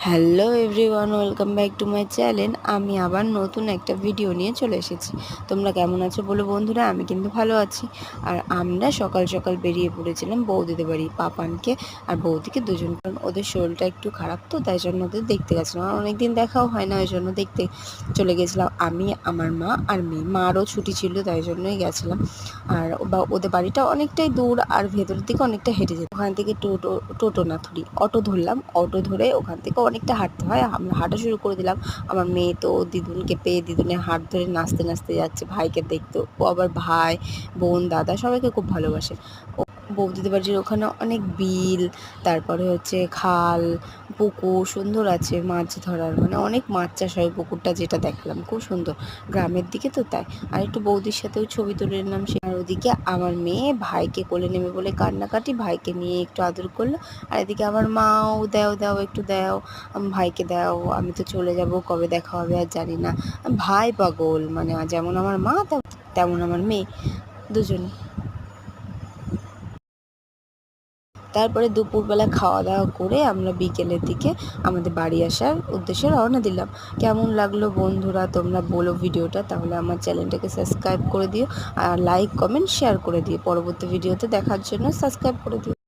Hello everyone, welcome back to my channel. আমি আবার নতুন একটা ভিডিও নিয়ে চলে এসেছি। তোমরা কেমন আছো বলো বন্ধুরা? আমি কিন্তু ভালো আছি। আর আমরা সকাল সকাল বেরিয়ে পড়েছিলাম বৌদিদের বাড়ি, পাপানকে। আর বৌদিকে দুজন কারণ ওদের শরীরটা একটু খারাপ তো, তাই জন্য ওদের দেখতে গেছিলাম। আর অনেকদিন দেখাও হয় না, ওই জন্য দেখতে চলে গেছিলাম। আমি, আমার মা আর মেয়ে, মারও ছুটি ছিল, তাই জন্যই গেছিলাম। আর বা, ওদের বাড়িটা অনেকটাই দূর আর ভেতরের দিকে অনেকটা হেঁটে যেত। ওখান থেকে টোটো টোটো না ধরি অটো ধরলাম। অটো ধরে ওখান থেকে অনেকটা হাঁটতে হয়। হাঁটা শুরু করে দিলাম। আমার মেয়ে তো দিদুনকে পেয়ে দিদুনের হাত ধরে নাচতে নাচতে যাচ্ছে। ভাইকে দেখতে, ও আবার ভাই, বোন, দাদা সবাইকে খুব ভালোবাসে। বৌদিদের বাড়ির ওখানে অনেক বিল, তারপরে হচ্ছে খাল, পুকুর, সুন্দর আছে মাছ ধরার মানে অনেক মাছ চাষ হয় পুকুরটা যেটা দেখলাম, খুব সুন্দর। গ্রামের দিকে তো তাই। আর একটু বৌদির সাথেও ছবি তুলে নিলাম, সে আর ওদিকে আমার মেয়ে ভাইকে কোলে নেবে বলে কান্নাকাটি, ভাইকে নিয়ে একটু আদর করল। আর এদিকে আমার মাও, দাও দাও, একটু দাও ভাইকে দাও, আমি তো চলে যাব, কবে দেখা হবে আর জানি না। ভাই পাগল মানে যেমন আমার মা তেম- তেমন আমার মেয়ে, দুজন। তারপরে দুপুরবেলা খাওয়া দাওয়া করে আমরা বিকেলের দিকে আমাদের বাড়ি আসার উদ্দেশ্যে রওনা দিলাম। কেমন লাগল বন্ধুরা তোমরা বলো ভিডিওটা, তাহলে আমার চ্যানেলটাকে সাবস্ক্রাইব করে দিও আর লাইক কমেন্ট শেয়ার করে দিও। পরবর্তী ভিডিওতে দেখার জন্য সাবস্ক্রাইব করে দিও।